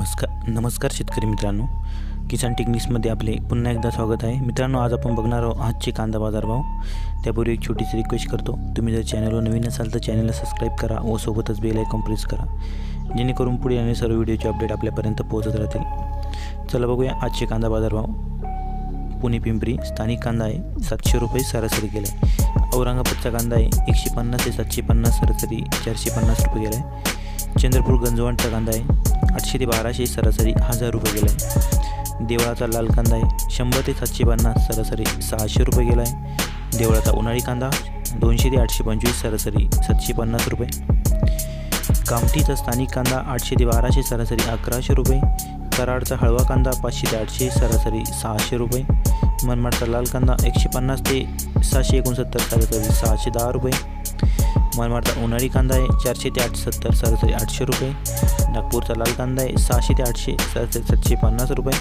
नमस्कार नमस्कार शेतकरी मित्रांनो. किसान टेक्निक्समध्ये आपले पुन्हा एकदा स्वागत आहे. मित्रांनो आज आपण बघणार आहोत आजचे कांदा बाजारभाव त्यापूर्वी एक छोटीशी रिक्वेस्ट करतो. तुम्ही जर चॅनलवर नवीन असाल तर चॅनलला सबस्क्राईब करा व सोबतच बेल आयकॉन प्रेस करा. जेणेकरून पुढे आणि सर्व व्हिडिओचे अपडेट आपल्यापर्यंत पोहोचत राहतील. चला बघूया आजचे कांदा बाजारभाव पुणे पिंपरी स्थानिक कांदा आहे सातशे रुपये सरासरी गेला आहे औरंगाबादचा कांदा आहे एकशे पन्नास ते सातशे पन्नास सरासरी चारशे पन्नास रुपये गेला आहे चंद्रपूर गंजवांचा कांदा आहे. आठशे ते बाराशे सरासरी हजार रुपये गेला आहे देवळाचा लाल कांदा आहे. शंभर ते सातशे पन्नास सरासरी सहाशे रुपये गेला आहे देवळाचा उन्हाळी कांदा दोनशे ते आठशे पंचवीस सरासरी सातशे पन्नास रुपये. कामठीचा स्थानिक कांदा आठशे ते बाराशे सरासरी अकराशे रुपये. कराडचा हळवा कांदा पाचशे ते आठशे सरासरी सहाशे रुपये. मनमाडचा लाल कांदा एकशे पन्नास ते सहाशे एकोणसत्तर सरासरी सहाशे दहा रुपये. मनमाडचा उन्हाळी कांदा आहे चारशे ते आठ सत्तर सरासरी आठशे रुपये. नागपूरचा लाल कांदा आहे सहाशे ते आठशे सरासरी सातशे पन्नास रुपये.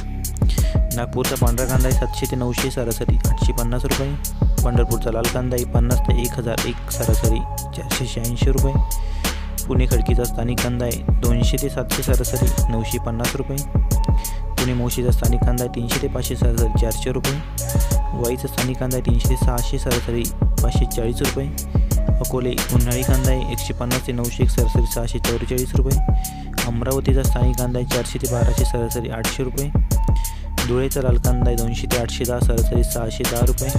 नागपूरचा पांढरा कांदा आहे सातशे ते नऊशे सरासरी आठशे पन्नास रुपये. पंढरपूरचा लाल कांदा आहे पन्नास ते एक हजार एक सरासरी चारशे शहाऐंशी रुपये. पुणे खडकीचा स्थानिक कांदा आहे दोनशे ते सातशे सरासरी नऊशे पन्नास रुपये. पुणे मोशीचा स्थानिक कांदा आहे तीनशे ते पाचशे सरासरी चारशे रुपये. वाईचा स्थानिक कांदा आहे तीनशे ते सहाशे सरासरी पाचशे चाळीस रुपये. अकोले उन्हाळी कांदा आहे एकशे पन्नास ते नऊशे एक सरासरी सहाशे चौवेचाळीस रुपये. अमरावतीचा स्थानिक कांदा आहे चारशे ते बाराशे सरासरी आठशे रुपये. धुळेचा लाल कांदा आहे दोनशे ते आठशे दहा सरासरी सहाशे दहा रुपये.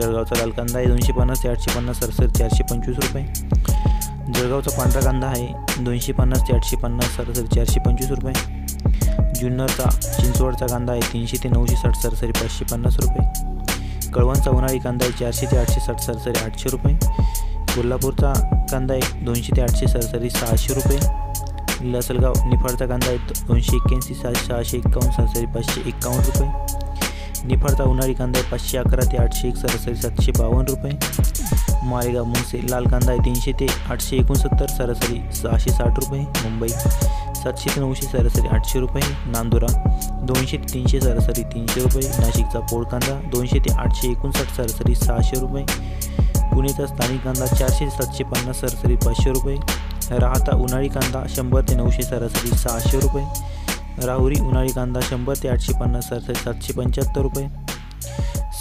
जळगावचा लाल कांदा आहे दोनशे पन्नास ते आठशे पन्नास सरासरी चारशे पंचवीस रुपये. जळगावचा पांढरा कांदा आहे दोनशे पन्नास ते आठशे पन्नास सरासरी चारशे पंचवीस रुपये. जुन्नरचा चिंचवडचा कांदा आहे तीनशे ते नऊशे साठ सरासरी पाचशे पन्नास रुपये. कळवणचा उन्हाळी कांदा आहे चारशे ते आठशे साठ सरासरी आठशे रुपये. कोल्हापूरचा कांदा एक दोनशे ते आठशे सरासरी सहाशे रुपये. लसलगाव निफाडचा कांदा एक दोनशे एक्क्याऐंशी सहा सहाशे एक्कावन्न सरासरी पाचशे एक्कावन्न रुपये. निफाडचा उन्हाळी कांदा आहे पाचशे अकरा ते आठशे एक सरासरी सातशे बावन्न रुपये. मालेगाव मुंगसे लाल कांदा आहे तीनशे ते आठशे एकोणसत्तर सरासरी सहाशे साठ रुपये. मुंबई सातशे ते नऊशे सरासरी आठशे रुपये. नांदुरा दोनशे ते तीनशे सरासरी तीनशे रुपये. नाशिकचा पोळ कांदा दोनशे ते आठशे एकोणसाठ सरासरी सहाशे रुपये. पुणेचा स्थानिक कांदा चारशे सातशे पन्नास सरासरी पाचशे रुपये. राहता उन्हाळी कांदा शंभर ते नऊशे सरासरी सहाशे रुपये. राहुरी उन्हाळी कांदा शंभर ते आठशे पन्नास सरासरी सातशे पंच्याहत्तर रुपये.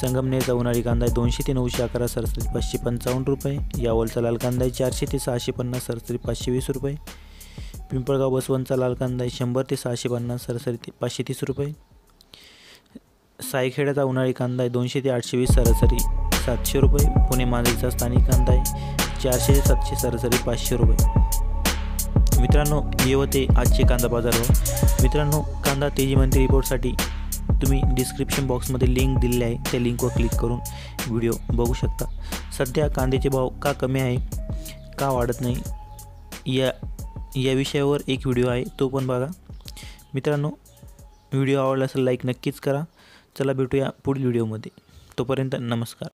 संगमनेरचा उन्हाळी कांदा आहे दोनशे ते नऊशे अकरा सरासरी पाचशे पंचावन्न रुपये. यावलचा लाल कांदा आहे चारशे ते सहाशे पन्नास सरासरी पाचशे वीस रुपये. पिंपळगाव बसवंतचा लाल कांदा आहे शंभर ते सहाशे पन्नास सरासरी ते पाचशे तीस रुपये. सायखेड्याचा उन्हाळी कांदा आहे दोनशे ते आठशे वीस सरासरी सातशे रुपये पुणे मांजरीचा स्थानिक कांदा आहे चारशे ते सातशे सरासरी पाचशे रुपये. मित्रांनो हे होते आजचे कांदा बाजारभाव मित्रांनो कांदा तेजीमंत्री रिपोर्टसाठी तुम्ही डिस्क्रिप्शन बॉक्समध्ये लिंक दिलेली आहे. त्या लिंकवर क्लिक करून व्हिडिओ बघू शकता. सध्या कांद्याचे भाव का कमी आहे का वाढत नाही या या विषयावर एक व्हिडिओ आहे तो पण बघा. मित्रांनो व्हिडिओ आवडला असेल लाईक नक्कीच करा. चला भेटूया पुढील व्हिडिओमध्ये तोपर्यंत नमस्कार.